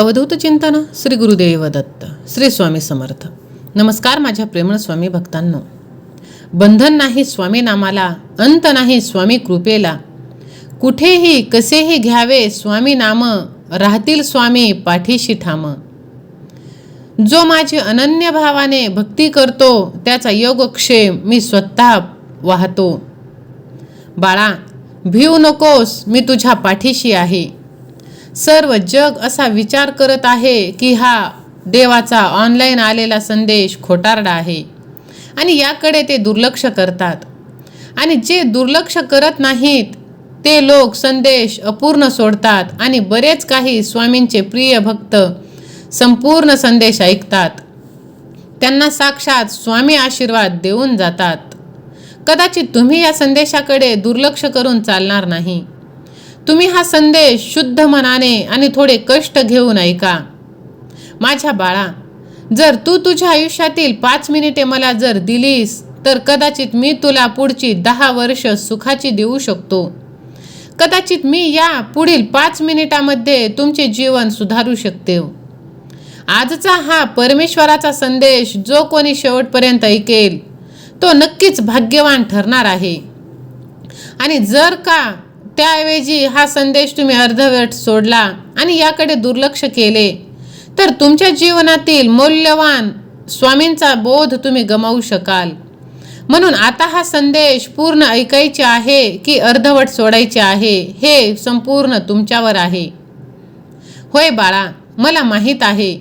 अवधूत चिंतन श्री गुरुदेव दत्त श्री स्वामी समर्थ. नमस्कार माझ्या प्रेमळ स्वामी भक्तांनो. बंधन नाही स्वामी नामाला अंत नाही स्वामी कृपेला. कुठेही कसेही घ्यावे स्वामी नाम राहतील स्वामी पाठीशी ठाम. जो माझी अनन्य भावाने भक्ती करतो त्याचा योगक्षेम मी स्वतः वाहतो. बाळा भिऊ नकोस मी तुझ्या पाठीशी आहे. सर्व जग असा विचार करत आहे की हा देवाचा ऑनलाईन आलेला संदेश खोटारडा आहे. आणि याकडे ते दुर्लक्ष करतात. आणि जे दुर्लक्ष करत नाहीत ते लोक संदेश अपूर्ण सोडतात आणि बरेच काही स्वामींचे प्रिय भक्त संपूर्ण संदेश ऐकतात. त्यांना साक्षात स्वामी आशीर्वाद देऊन जातात. कदाचित तुम्ही या संदेशाकडे दुर्लक्ष करून चालणार नाही. तुम्ही हा संदेश शुद्ध मनाने आणि थोडे कष्ट घेऊन ऐका. माझ्या बाळा जर तू तुझ्या आयुष्यातील पाच मिनिटे मला जर दिलीस तर कदाचित मी तुला पुढची दहा वर्ष सुखाची देऊ शकतो. कदाचित मी या पुढील पाच मिनिटामध्ये तुमचे जीवन सुधारू शकते. आजचा हा परमेश्वराचा संदेश जो कोणी शेवटपर्यंत ऐकेल तो नक्कीच भाग्यवान ठरणार आहे. आणि जर का त्याऐवजी हा संदेश तुम्ही अर्धवट सोडला आणि याकडे दुर्लक्ष केले. तर तुमच्या जीवनातील मौल्यवान स्वामींचा बोध तुम्ही गमावू शकाल. म्हणून आता हा संदेश पूर्ण ऐकायचे आहे की अर्धवट सोडायचे आहे हे संपूर्ण तुमच्यावर आहे. होय बाळा मला माहीत आहे.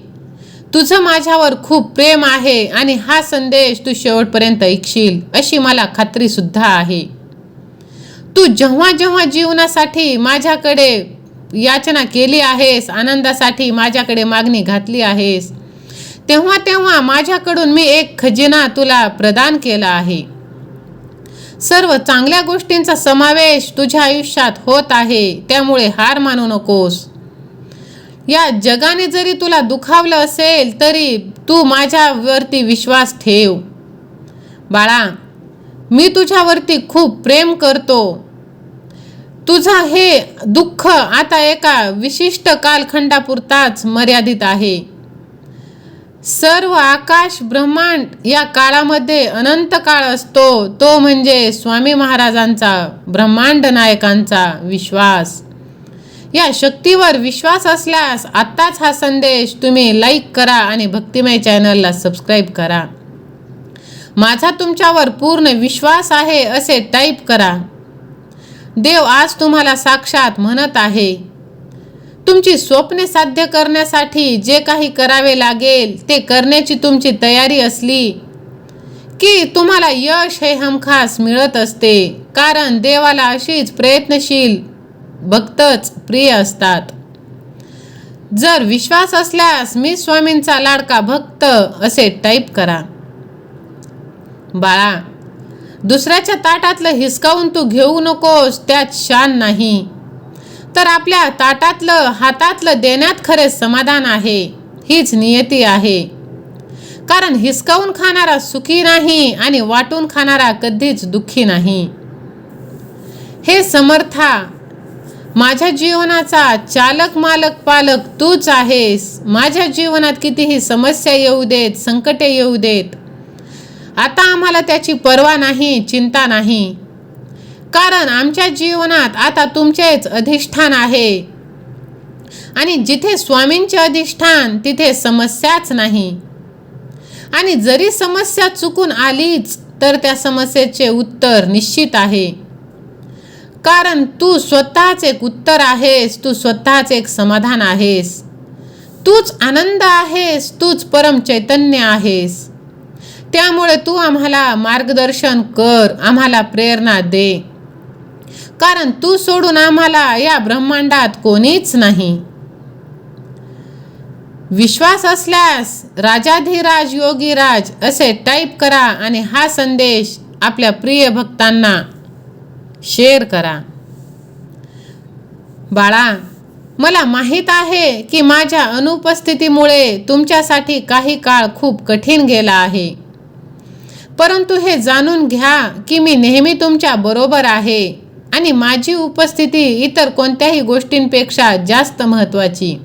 तुझं माझ्यावर खूप प्रेम आहे आणि हा संदेश तू शेवटपर्यंत ऐकशील अशी मला खात्रीसुद्धा आहे. तू जेव्हा जेव्हा जीवनासाठी माझ्याकडे याचना केली आहेस आनंदासाठी माझ्याकडे मागणी घातली आहेस तेव्हा तेव्हा माझ्याकडून मी एक खजिना तुला प्रदान केला आहे. सर्व चांगल्या गोष्टींचा समावेश तुझ्या आयुष्यात होत आहे त्यामुळे हार मानू नकोस. या जगाने जरी तुला दुखावलं असेल तरी तू माझ्यावरती विश्वास ठेव. बाळा मी तुझ्यावरती खूप प्रेम करतो. तुझं हे दुःख आता एका विशिष्ट कालखंडापुरताच मर्यादित आहे. सर्व आकाश ब्रह्मांड या काळामध्ये अनंत काळ असतो तो म्हणजे स्वामी महाराजांचा ब्रह्मांड नायकांचा विश्वास. या शक्तीवर विश्वास असल्यास आत्ताच हा संदेश तुम्ही लाईक करा आणि भक्तिमय चॅनलला सबस्क्राईब करा. माझा तुमच्यावर पूर्ण विश्वास आहे असे टाईप करा. देव आज तुम्हाला साक्षात म्हणत आहे. तुमची स्वप्ने साध्य करण्यासाठी जे काही करावे लागेल ते करण्याची तुमची तयारी असली की तुम्हाला यश हे हमखास मिळत असते. कारण देवाला अशीच प्रयत्नशील भक्तच प्रिय असतात. जर विश्वास असल्यास मी स्वामींचा लाडका भक्त असे टाईप करा. बाळा दुसऱ्याच्या ताटातलं हिसकावून तू घेऊ नकोस त्यात शान नाही. तर आपल्या ताटातलं हातातलं देण्यात खरे समाधान आहे हीच नियती आहे. कारण हिसकावून खाणारा सुखी नाही आणि वाटून खाणारा कधीच दुःखी नाही. हे समर्था माझ्या जीवनाचा चालक मालक पालक तूच आहेस. माझ्या जीवनात कितीही समस्या येऊ देत संकटे येऊ देत आता आम्हाला त्याची पर्वा नाही चिंता नाही. कारण आमच्या जीवनात आता तुमचेच अधिष्ठान आहे. आणि जिथे स्वामींचे अधिष्ठान तिथे समस्याच नाही. आणि जरी समस्या चुकून आलीच तर त्या समस्येचे उत्तर निश्चित आहे. कारण तू स्वतःच एक उत्तर आहेस तू स्वतःच एक समाधान आहेस. तूच आनंद आहेस तूच परम चैतन्य आहेस. त्यामुळे तू आम्हाला मार्गदर्शन कर आम्हाला प्रेरणा दे. कारण तू सोडून आम्हाला या ब्रह्मांडात कोणीच नाही. विश्वास असल्यास राजाधिराज योगीराज असे टाईप करा आणि हा संदेश आपल्या प्रिय भक्तांना शेअर करा. बाळा मला माहीत आहे की माझ्या अनुपस्थितीमुळे तुमच्यासाठी काही काळ खूप कठीण गेला आहे. परंतु हे जाणून घ्या की मी नेहमी तुमच्या बरोबर आहे आणि माझी उपस्थिती इतर कोणत्याही गोष्टींपेक्षा जास्त महत्त्वाची.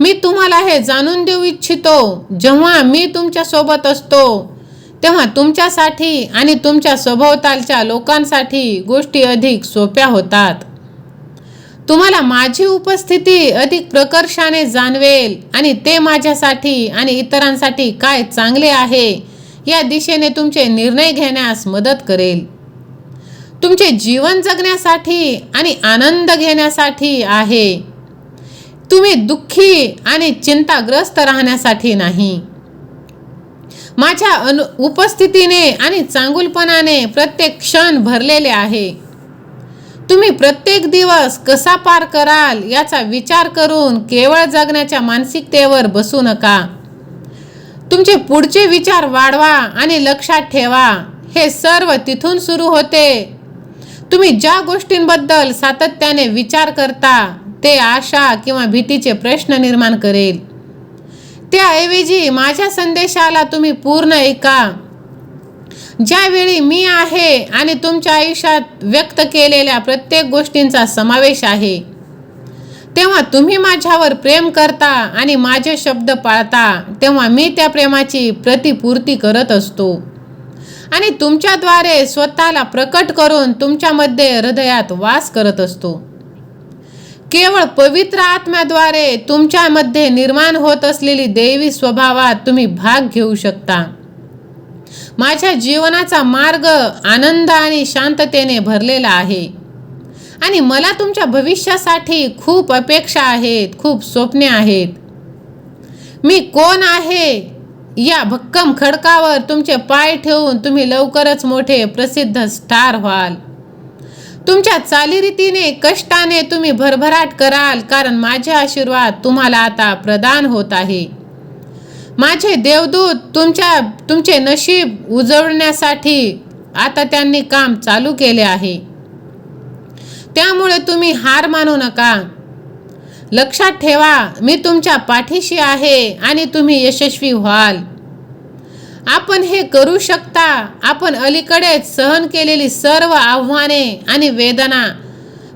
मी तुम्हाला हे जाणून देऊ इच्छितो जेव्हा मी तुमच्यासोबत असतो तेव्हा तुमच्यासाठी आणि तुमच्या सभोवतालच्या लोकांसाठी गोष्टी अधिक सोप्या होतात. तुम्हाला माझी उपस्थिती अधिक प्रकर्षाने जाणवेल आणि ते माझ्यासाठी आणि इतरांसाठी काय चांगले आहे या दिशेने तुमचे निर्णय घेण्यास मदत करेल. तुमचे जीवन जगण्यासाठी आणि आनंद घेण्यासाठी आहे. तुम्ही दुःखी आणि चिंताग्रस्त राहण्यासाठी नाही. माझ्या अनु उपस्थितीने आणि चांगुलपणाने प्रत्येक क्षण भरलेले आहे. तुम्ही प्रत्येक दिवस कसा पार कराल याचा विचार करून केवळ जगण्याच्या मानसिकतेवर बसू नका. तुमचे पुढचे विचार वाढवा आणि लक्षात ठेवा. हे सर्व तिथून सुरू होते. तुम्ही ज्या गोष्टींबद्दल सातत्याने विचार करता ते आशा किंवा भीतीचे प्रश्न निर्माण करेल. त्याऐवजी माझ्या संदेशाला तुम्ही पूर्ण ऐका. ज्यावेळी मी आहे आणि तुमच्या आयुष्यात व्यक्त केलेल्या प्रत्येक गोष्टींचा समावेश आहे तेव्हा तुम्ही माझ्यावर प्रेम करता आणि माझे शब्द पाळता तेव्हा मी त्या प्रेमाची प्रतिपूर्ती करत असतो. आणि तुमच्याद्वारे स्वतःला प्रकट करून तुमच्यामध्ये हृदयात वास करत असतो. केवळ पवित्र आत्म्याद्वारे तुमच्यामध्ये निर्माण होत असलेली दैवी स्वभावात तुम्ही भाग घेऊ शकता. माझ्या जीवनाचा मार्ग आनंद आणि शांततेने भरलेला आहे. आणि मला तुमच्या भविष्यासाठी खूप अपेक्षा आहेत खूप स्वप्ने आहेत. मी कोण आहे? या भक्कम खडकावर तुमचे पाय ठेवून तुम्ही लवकरच मोठे प्रसिद्ध स्टार व्हाल. तुमच्या चालीरीतीने कष्टाने तुम्ही भरभराट कराल कारण माझे आशीर्वाद तुम्हाला आता प्रदान होत आहे. माझे देवदूत तुमच्या तुमचे नशीब उजवण्यासाठी आता त्यांनी काम चालू केले आहे. त्यामुळे तुम्ही हार मानू नका. लक्षात ठेवा मी तुमच्या पाठीशी आहे आणि तुम्ही यशस्वी व्हाल. आपण हे करू शकता. आपण अलीकडेच सहन केलेली सर्व आव्हाने आणि वेदना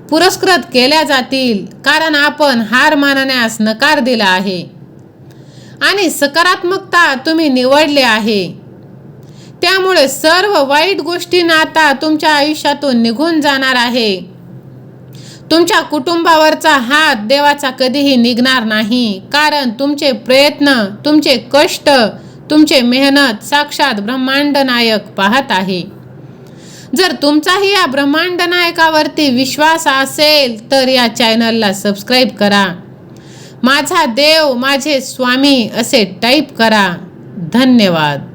पुरस्कृत केल्या जातील कारण आपण हार मानण्यास नकार दिला आहे. आणि सकारात्मकता तुम्ही निवडले आहे. त्यामुळे सर्व वाईट गोष्टींना आता तुमच्या आयुष्यातून निघून जाणार आहे. तुमच्या कुटुंबावरचा हात देवाचा कधीही निघणार नाही. कारण तुमचे प्रयत्न तुमचे कष्ट तुमचे मेहनत साक्षात ब्रह्मांड नायक पाहत आहे. जर तुमचाही या ब्रह्मांड नायकावरती विश्वास असेल तर या चॅनलला सबस्क्राईब करा. माझा देव माझे स्वामी असे टाईप करा. धन्यवाद.